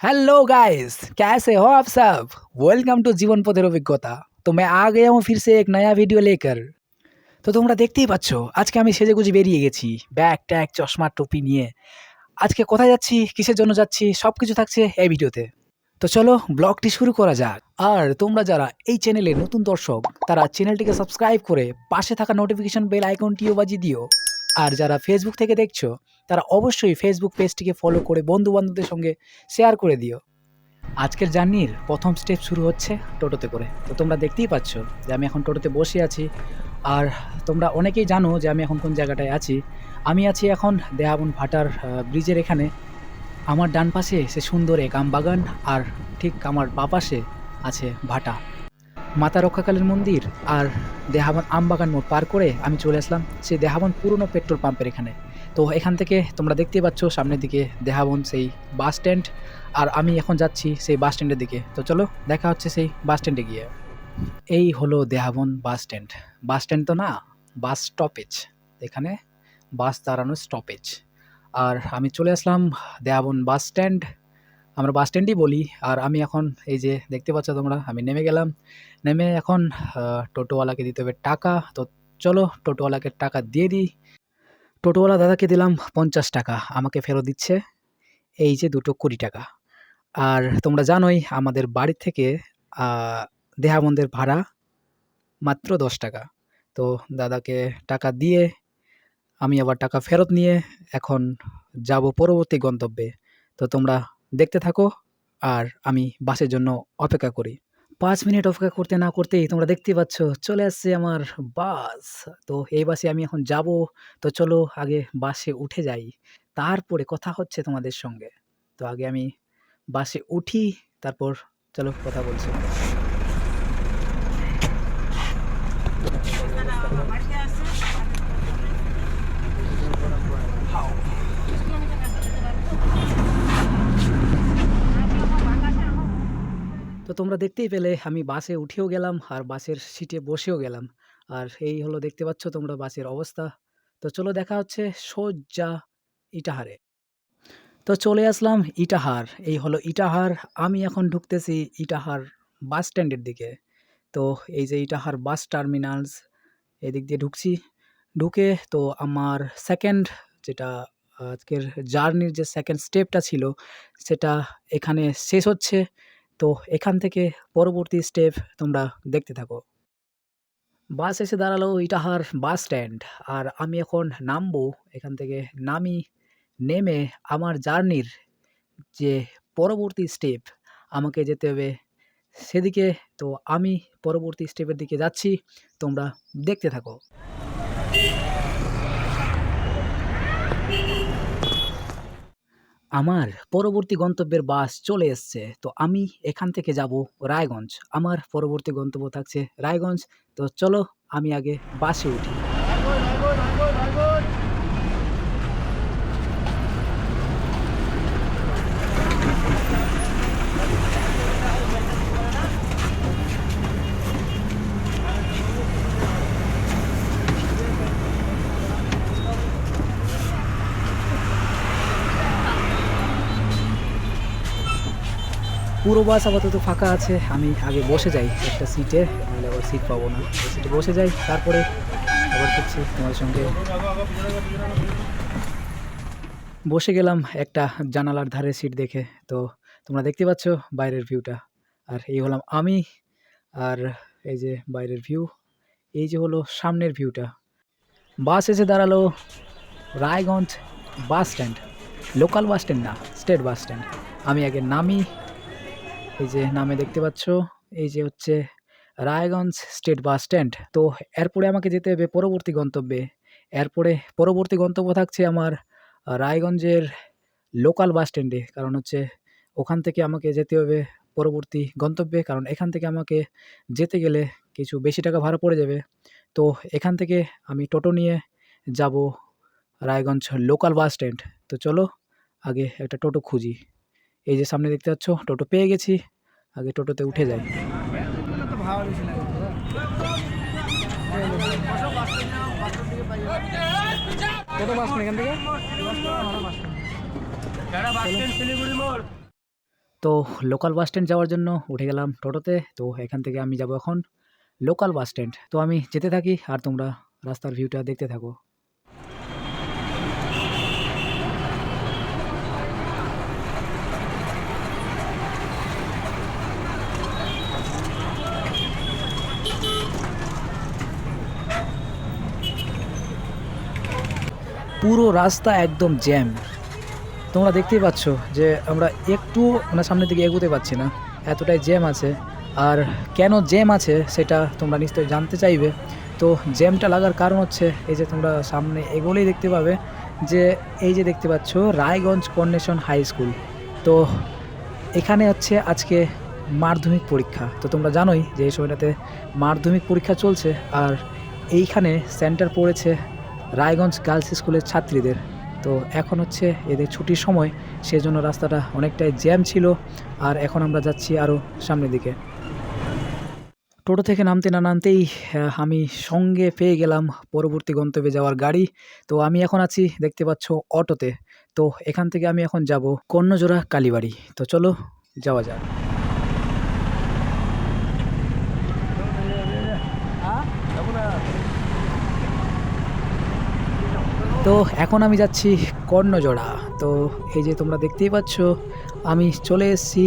Hello guys कैसे हो आप सब वेलकम टू জীবন পথের অভিজ্ঞতা তো मैं आ गया हूँ फिर से एक नया वीडियो लेकर তো তোমরা দেখতেই পাচ্ছ আজকে আমি সেজেগুজে বেরিয়ে গেছি ব্যাগ ট্যাগ চশমা টুপি নিয়ে আজকে কোথায় যাচ্ছি কিসের জন্য যাচ্ছি সব কিছু থাকছে এই ভিডিওতে তো চলো ব্লগটি শুরু করা যাক আর তোমরা যারা এই চ্যানেলে নতুন দর্শক তারা চ্যানেলটিকে সাবস্ক্রাইব করে পাশে থাকা নোটিফিকেশন বেল আইকনটিও বাজিয়ে দিও আর যারা ফেসবুক থেকে দেখছ, তারা অবশ্যই ফেসবুক পেজটিকে ফলো করে বন্ধু বান্ধবদের সঙ্গে শেয়ার করে দিও। আজকের জার্নির প্রথম স্টেপ শুরু হচ্ছে টোটোতে করে। তো তোমরা দেখতেই পাচ্ছ যে আমি এখন টোটোতে বসে আছি। আর তোমরা অনেকেই জানো যে আমি এখন কোন জায়গাটায় আছি। আমি আছি এখন দেহাবন ভাটার ব্রিজের এখানে। আমার ডান পাশে সে সুন্দর এক আম বাগান আর ঠিক আমার বা পাশে আছে ভাটা। মাতা রক্ষাকালীর মন্দির আর দেহাবন আমবাগান মোড় পার করে আমি চলে আসলাম সেই দেহাবন পুরনো পেট্রোল পাম্পের এখানে। তো এখান থেকে তোমরা দেখতেই পাচ্ছ সামনের দিকে দেহাবন সেই বাস স্ট্যান্ড আর আমি এখন যাচ্ছি সেই বাস স্ট্যান্ডের দিকে। তো চলো দেখা হচ্ছে সেই বাস স্ট্যান্ডে গিয়ে। এই হলো দেহাবন বাস স্ট্যান্ড। বাস স্ট্যান্ড তো না, বাস স্টপেজ। এখানে বাস দাঁড়ানোর স্টপেজ। আর আমি চলে আসলাম দেহাবন বাস স্ট্যান্ড। আমরা বাস স্ট্যান্ডই বলি। আর আমি এখন এই যে দেখতে পাচ্ছ তোমরা, আমি নেমে গেলাম। নেমে এখন টোটোওয়ালাকে দিতে হবে টাকা। তো চলো টোটোওয়ালাকে টাকা দিয়ে দিই। টোটোওয়ালা দাদাকে দিলাম পঞ্চাশ টাকা, আমাকে ফেরত দিচ্ছে। এই যে দুটো কুড়ি টাকা। আর তোমরা জানোই, আমাদের বাড়ি থেকে দেহাবন্দের ভাড়া মাত্র দশ টাকা। তো দাদাকে টাকা দিয়ে আমি আবার টাকা ফেরত নিয়ে এখন যাব পরবর্তী গন্তব্যে। তো তোমরা দেখতে থাকো, আর আমি বাসের জন্য অপেক্ষা করি। পাঁচ মিনিট অপেক্ষা করতে না করতেই তোমরা দেখতেই পাচ্ছ, চলে আসছে আমার বাস। তো এই বাসে আমি এখন যাব, তো চলো আগে বাসে উঠে যাই। তারপরে কথা হচ্ছে তোমাদের সঙ্গে। তো আগে আমি বাসে উঠি, তারপর চলো কথা বলছি। তো তোমরা দেখতেই পেলে, আমি বাসে উঠেও গেলাম আর বাসের সিটে বসেও গেলাম। আর এই হলো দেখতে পাচ্ছ তোমরা বাসের অবস্থা। তো চলো দেখা হচ্ছে সোজা ইটাহারে। তো চলে আসলাম ইটাহার। এই হলো ইটাহার। আমি এখন ঢুকতেছি ইটাহার বাস স্ট্যান্ডের দিকে। তো এই যে ইটাহার বাস টার্মিনালস, এদিক দিয়ে ঢুকছি। ঢুকে তো আমার সেকেন্ড যেটা আজকের জার্নির যে সেকেন্ড স্টেপটা ছিল, সেটা এখানে শেষ হচ্ছে। তো এখান থেকে পরবর্তী স্টেপ তোমরা দেখতে থাকো। বাস এসে দাঁড়াল ইটাহার বাস স্ট্যান্ড আর আমি এখন নামবো এখান থেকে। নামি, নেমে আমার জার্নির যে পরবর্তী স্টেপ আমাকে যেতে হবে সেদিকে। তো আমি পরবর্তী স্টেপের দিকে যাচ্ছি, তোমরা দেখতে থাকো। আমার পরবর্তী গন্তব্যের বাস চলে এসছে, তো আমি এখান থেকে যাব রায়গঞ্জ। আমার পরবর্তী গন্তব্য থাকছে রায়গঞ্জ, তো চলো আমি আগে বাসে উঠি। পুরো বাস আপাতত ফাঁকা আছে। আমি আগে বসে যাই একটা সিটে নাহলে আবার সিট পাবো না। সিটে বসে যাই, তারপরে আবার করছি তোমার সঙ্গে। বসে গেলাম একটা জানালার ধারে সিট দেখে। তো তোমরা দেখতে পাচ্ছ বাইরের ভিউটা আর এই হলাম আমি, আর এই যে বাইরের ভিউ এই যে হলো সামনের ভিউটা বাস এসে দাঁড়াল Raiganj bus stand local bus stand না স্টেট বাস স্ট্যান্ড আমি আগে নামি এই যে নামে দেখতে পাচ্ছ, এই যে হচ্ছে রায়গঞ্জ স্টেট বাস স্ট্যান্ড। তো এরপরে আমাকে যেতে হবে পরবর্তী গন্তব্যে। এরপরে পরবর্তী গন্তব্য থাকছে আমার রায়গঞ্জের লোকাল বাস স্ট্যান্ডে। কারণ হচ্ছে ওখান থেকে আমাকে যেতে হবে পরবর্তী গন্তব্যে। কারণ এখান থেকে আমাকে যেতে গেলে কিছু বেশি টাকা ভাড়া পড়ে যাবে। তো এখান থেকে আমি টোটো নিয়ে যাব রায়গঞ্জ লোকাল বাস স্ট্যান্ড। তো চলো আগে একটা টোটো খুঁজি। এই যে সামনে দেখতে পাচ্ছ টোটো পেয়ে গেছি। আগে টোটোতে উঠে যাই। তো লোকাল বাস স্ট্যান্ড যাওয়ার জন্য উঠে গেলাম টোটোতে। তো এখান থেকে আমি যাব এখন লোকাল বাস স্ট্যান্ড তো আমি যেতে থাকি আর তোমরা রাস্তার ভিউটা দেখতে থাকো। পুরো রাস্তা একদম জ্যাম। তোমরা দেখতেই পাচ্ছ যে আমরা একটু মানে সামনের দিকে এগোতে পারছি না। এতটাই জ্যাম আছে। আর কেন জ্যাম আছে সেটা তোমরা নিশ্চয়ই জানতে চাইবে। তো জ্যামটা লাগার কারণ হচ্ছে এই যে তোমরা সামনে এগোলেই দেখতে পাবে যে এই যে দেখতে পাচ্ছ রায়গঞ্জ কর্নেশন হাই স্কুল। তো এখানে হচ্ছে আজকে মাধ্যমিক পরীক্ষা। তো তোমরা জানোই যে এই সময়টাতে মাধ্যমিক পরীক্ষা চলছে আর এইখানে সেন্টার পড়েছে রায়গঞ্জ গার্লস স্কুলের ছাত্রীদের। তো এখন হচ্ছে এদের ছুটির সময়, সেজন্য রাস্তাটা অনেকটাই জ্যাম ছিল। আর এখন আমরা যাচ্ছি আরও সামনের দিকে। টোটো থেকে নামতে না নামতেই আমি সঙ্গে পেয়ে গেলাম পরবর্তী গন্তব্যে যাওয়ার গাড়ি। তো আমি এখন আছি, দেখতে পাচ্ছ, অটোতে। তো এখান থেকে আমি এখন যাব কর্ণজোড়া কালীবাড়ি। তো চলো, যাওয়া যাক। তো এখন আমি যাচ্ছি কর্ণজোড়া। তো এই যে তোমরা দেখতেই পাচ্ছ, আমি চলে এসেছি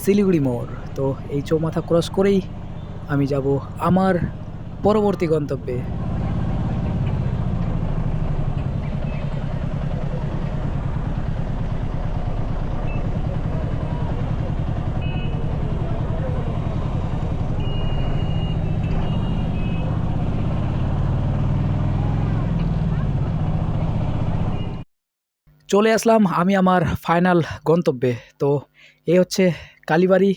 শিলিগুড়ি মোড়। তো এই চৌমাথা ক্রস করেই আমি যাব আমার পরবর্তী গন্তব্যে। চলে আসলাম আমি আমার ফাইনাল গন্তব্যে। তো এ হচ্ছে কালীবাড়ি,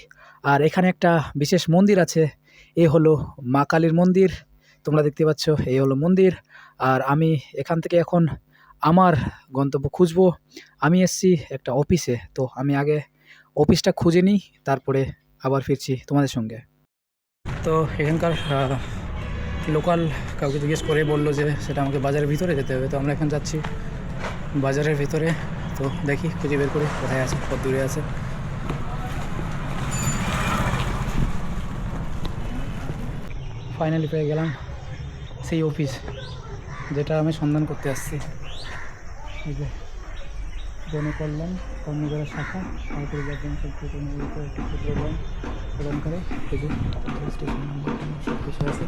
আর এখানে একটা বিশেষ মন্দির আছে, এ হলো মা কালীর মন্দির, তোমরা দেখতে পাচ্ছ এই হলো মন্দির। আর আমি এখান থেকে এখন আমার গন্তব্য খুঁজবো, আমি এসছি একটা অফিসে, তো আমি আগে অফিসটা খুঁজে নিই, তারপরে আবার ফিরছি তোমাদের সঙ্গে। তো এখানকার লোকাল কাউকে জিজ্ঞেস করে বলল যে সেটা আমাকে বাজারের ভিতরে যেতে হবে, তো আমরা এখন যাচ্ছি বাজারের ভিতরে। তো দেখি, খুঁজে বের করি, কোথায় আছে, কত দূরে আছে। ফাইনালি পেয়ে গেলাম সেই অফিস যেটা আমি সন্ধান করতে আসছি। এই যে জনকল্যাণ কর্মকরা শাখা একটি প্রোগ্রাম প্রদান করে। সব কিছু আছে।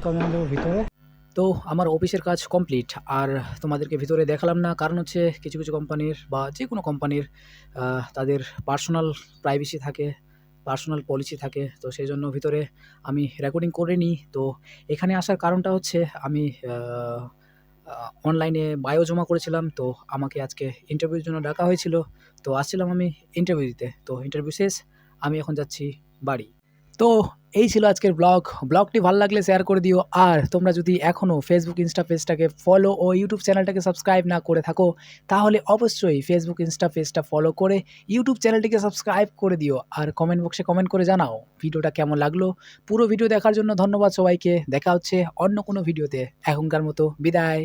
তো আমি আমাদের ভিতরে। তো আমার অফিসের কাজ কমপ্লিট। আর তোমাদেরকে ভিতরে দেখালাম না, কারণ হচ্ছে কিছু কিছু কোম্পানির বা যে কোনো কোম্পানির তাদের পার্সোনাল প্রাইভেসি থাকে পার্সোনাল পলিসি থাকে, তো সেই জন্য ভিতরে আমি রেকর্ডিং করে নিই। তো এখানে আসার কারণটা হচ্ছে আমি অনলাইনে বায়ো জমা করেছিলাম, তো আমাকে আজকে ইন্টারভিউর জন্য ডাকা হয়েছিল। তো আসছিলাম আমি ইন্টারভিউ দিতে। তো ইন্টারভিউ শেষ, আমি এখন যাচ্ছি বাড়ি। তো এই ছিল আজকের ব্লগ। ব্লগটি ভালো লাগলে শেয়ার করে দিও। আর তোমরা যদি এখনও ফেসবুক ইনস্টা পেজটাকে ফলো ও ইউটিউব চ্যানেলটাকে সাবস্ক্রাইব না করে থাকো, তাহলে অবশ্যই ফেসবুক ইনস্টা পেজটা ফলো করে ইউটিউব চ্যানেলটিকে সাবস্ক্রাইব করে দিও। আর কমেন্ট বক্সে কমেন্ট করে জানাও ভিডিওটা কেমন লাগল। পুরো ভিডিও দেখার জন্য ধন্যবাদ সবাইকে। দেখা হচ্ছে অন্য কোনো ভিডিওতে এখনকার মতো বিদায়।